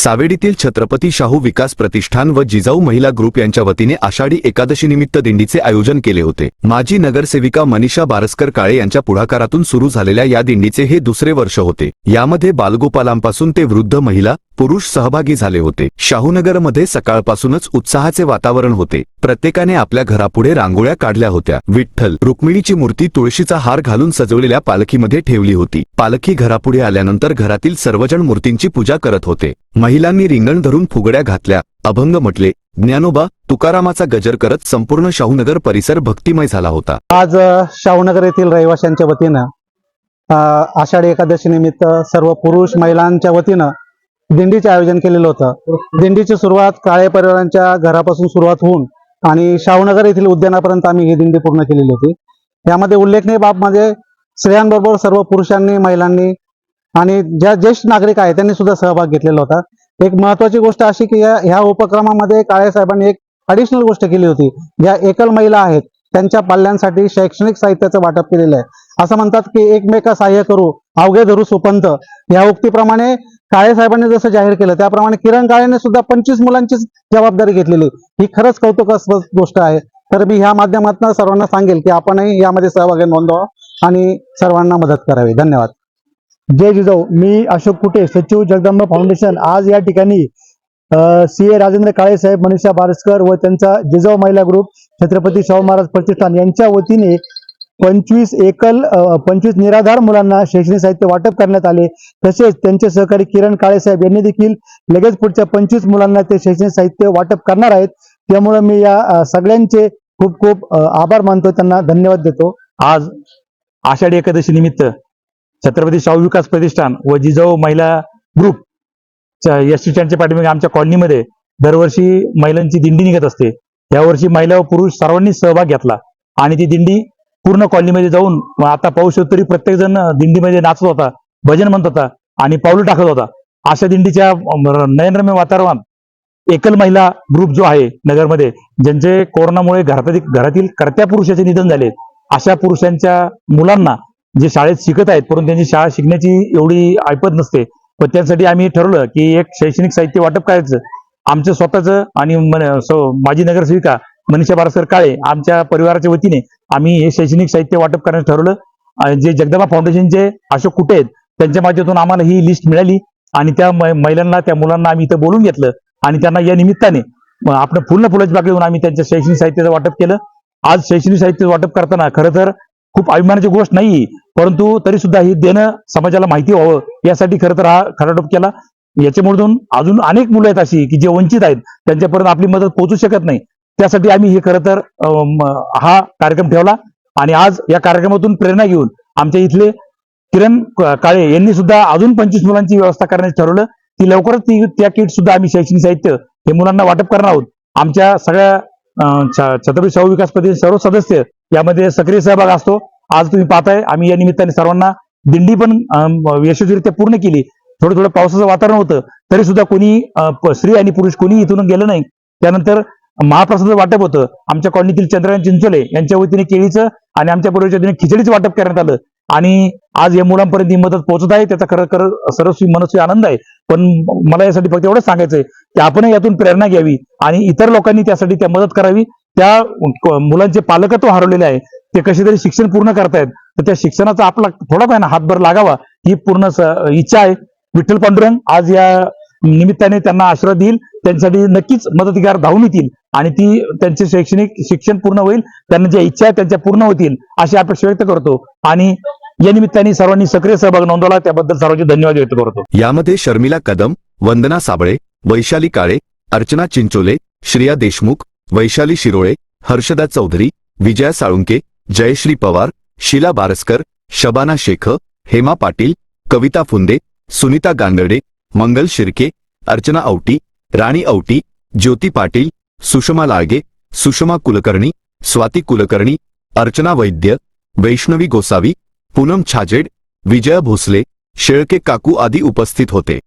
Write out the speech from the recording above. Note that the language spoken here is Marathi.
सावेडीतील छत्रपती शाहू विकास प्रतिष्ठान व जिजाऊ महिला ग्रुप यांच्या वतीने आषाढी एकादशी निमित्त दिंडीचे आयोजन केले होते. माजी नगरसेविका मनीषा बारस्कर काळे यांच्या पुढाकारातून सुरू झालेल्या या दिंडीचे हे दुसरे वर्ष होते. यामध्ये बालगोपालांपासून ते वृद्ध महिला पुरुष सहभागी झाले होते. शाहूनगरमध्ये सकाळपासूनच उत्साहाचे वातावरण होते. प्रत्येकाने आपल्या घरापुढे रांगोळ्या काढल्या होत्या. विठ्ठल रुक्मिणीची मूर्ती तुळशीचा हार घालून सजवलेल्या पालखीमध्ये ठेवली होती. पालखी घरापुढे आल्यानंतर घरातील सर्वजण मूर्तींची पूजा करत होते. महिलांनी रिंगण धरून फुगड्या घातल्या. अभंग म्हटले ज्ञानोबा तुकारामाचा गजर करत संपूर्ण शाहूनगर परिसर भक्तिमय झाला होता. आज शाहूनगर येथील रहिवाशांच्या वतीनं आषाढी एकादशी निमित्त सर्व पुरुष महिलांच्या वतीनं दिंडीचे आयोजन केलेलं होतं. दिंडीची सुरुवात काळे परिवारांच्या घरापासून सुरुवात होऊन आणि शाहूनगर येथील उद्यानापर्यंत आम्ही ही दिंडी पूर्ण केलेली होती. यामध्ये उल्लेखनीय बाब म्हणजे स्त्रियांबरोबर सर्व पुरुषांनी महिलांनी आणि ज्या ज्येष्ठ नागरिक आहेत त्यांनी सुद्धा सहभाग घेतलेला होता. एक महत्वाची गोष्ट अशी की या ह्या उपक्रमामध्ये काळे साहेबांनी एक अडिशनल गोष्ट केली होती. ज्या एकल महिला आहेत त्यांच्या पाल्यांसाठी शैक्षणिक साहित्याचं वाटप केलेलं आहे. असं म्हणतात की एकमेका सहाय्य करू. अवघे धरू सुपंत या उक्तीप्रमाणे काळे साहेबांनी जसं जाहीर केलं त्याप्रमाणे किरण काळेने सुद्धा पंचवीस मुलांची जबाबदारी घेतलेली. ही खरंच कौतुकास्पद गोष्ट आहे. तर मी ह्या माध्यमातून सर्वांना सांगेल की आपणही यामध्ये सहभागी नोंदवा आणि सर्वांना मदत करावी. धन्यवाद. जय जिजाऊ. मी अशोक कुटे सचिव जगदंबा फाउंडेशन. आज या ठिकाणी सी ए राजेंद्र काळे साहेब मनीषा बारसकर व त्यांचा जिजाऊ महिला ग्रुप छत्रपती शाहू महाराज प्रतिष्ठान यांच्या वतीने पंचवीस एकल पंचवीस निराधार मुलांना शैक्षणिक साहित्य वाटप करण्यात आले. तसेच त्यांचे सहकारी किरण काळेसाहेब यांनी देखील लगेच पुढच्या पंचवीस मुलांना ते शैक्षणिक साहित्य वाटप करणार आहेत. त्यामुळे मी या सगळ्यांचे खूप खूप आभार मानतो. त्यांना धन्यवाद देतो. आज आषाढी एकादशी निमित्त छत्रपती शाहू विकास प्रतिष्ठान व जिजाऊ महिला ग्रुप एस टी स्टँडच्या पाठीमागे आमच्या कॉलनीमध्ये दरवर्षी महिलांची दिंडी निघत असते. यावर्षी महिला व पुरुष सर्वांनी सहभाग घेतला. आणि ती दिंडी पूर्ण कॉलनीमध्ये जाऊन आता पाऊस होत तरी प्रत्येक जण दिंडीमध्ये नाचत होता भजन म्हणत होता आणि पाऊल टाकत होता. अशा दिंडीच्या नयनरम्य वातावरणात एकल महिला ग्रुप जो आहे नगरमध्ये ज्यांचे कोरोनामुळे घरातील घरातील कर्त्या पुरुषाचे निधन झाले अशा पुरुषांच्या मुलांना जे शाळेत शिकत आहेत परंतु त्यांची शाळा शिकण्याची एवढी ऐपत नसते. पण त्यासाठी आम्ही ठरवलं की एक शैक्षणिक साहित्य वाटप करायचं. आमचं स्वतःचं आणि माजी नगरसेविका मनीषा बारसकर काळे आमच्या परिवाराच्या वतीने आम्ही हे शैक्षणिक साहित्य वाटप करण्याचं ठरवलं. जे जगदंबा फाउंडेशनचे अशोक कुटे आहेत त्यांच्या माध्यमातून आम्हाला ही लिस्ट मिळाली. आणि त्या महिलांना त्या मुलांना आम्ही इथं बोलून घेतलं. आणि त्यांना या निमित्ताने आपण फुल फुलाची बाग घेऊन आम्ही त्यांच्या शैक्षणिक साहित्याचं वाटप केलं. आज शैक्षणिक साहित्य वाटप करताना खरं तर खूप अभिमानाची गोष्ट नाही परंतु तरी सुद्धा ही देणं समाजाला माहिती व्हावं यासाठी खरं तर हा खराटोप केला. याच्यामधून अजून अनेक मुलं आहेत अशी की जे वंचित आहेत त्यांच्यापर्यंत आपली मदत पोहोचू शकत नाही. त्यासाठी आम्ही हे खरं तर हा कार्यक्रम ठेवला. आणि आज या कार्यक्रमातून प्रेरणा घेऊन आमच्या इथले किरण काळे यांनी सुद्धा अजून पंचवीस मुलांची व्यवस्था करण्याचं ठरवलं. ती लवकरच ती त्या किट सुद्धा आम्ही शैक्षणिक साहित्य हे मुलांना वाटप करणार आहोत. आमच्या सगळ्या छत्रपती शाहू विकास पद्धती सर्व सदस्य यामध्ये सक्रिय सहभाग असतो. आज तुम्ही पाहताय आम्ही या निमित्ताने सर्वांना दिंडी पण यशस्वीरित्या पूर्ण केली. थोडं थोडं पावसाचं वातावरण होतं तरी सुद्धा कोणी स्त्री आणि पुरुष कोणी इथून गेलं नाही. त्यानंतर महाप्रसाद वाटप होतं. आमच्या कॉलनीतील चंद्रकांत चिंचोले यांच्या वतीने केळीचं आणि आमच्या बरोबरच्या वतीने खिचडीचं वाटप करण्यात आलं. आणि आज या मुलांपर्यंत ही मदत पोहोचत आहे. त्याचा खरं खरं सरस्वी मनस्वी आनंद आहे. पण मला यासाठी फक्त एवढंच सांगायचं आहे की आपण यातून प्रेरणा घ्यावी आणि इतर लोकांनी त्यासाठी त्या मदत करावी. त्या क- मुलांचे पालकत्व हरवलेले आहे. ते कसे तरी शिक्षण पूर्ण करतायत. तर त्या शिक्षणाचा आपला थोडा काय ना हातभर लागावा ही पूर्ण स- इच्छा आहे. विठ्ठल पांडुरंग आज या निमित्ताने त्यांना आशीर्वाद देईल. त्यांच्यासाठी नक्कीच मदतगार धावून येतील आणि ती त्यांचे शैक्षणिक शिक्षण पूर्ण होईल त्यांना ज्या इच्छा आहेत त्यांच्या पूर्ण होतील अशी अपेक्षा व्यक्त करतो. आणि या निमित्ताने सर्वांनी सक्रिय सहभाग नोंदवला त्याबद्दल सर्वांचे धन्यवाद व्यक्त करतो. यामध्ये शर्मिला कदम वंदना साबळे वैशाली काळे अर्चना चिंचोले श्रिया देशमुख वैशाली शिरोळे हर्षदा चौधरी विजया साळुंके जयश्री पवार शिला बारस्कर शबाना शेख हेमा पाटील कविता फुंदे सुनीता गांगर्डे मंगल शिर्के अर्चना औटी राणी औटी ज्योती पाटील सुषमा लाळगे सुषमा कुलकर्णी स्वाती कुलकर्णी अर्चना वैद्य वैष्णवी गोसावी पूनम छाजेड विजया भोसले शेळके काकू आदी उपस्थित होते.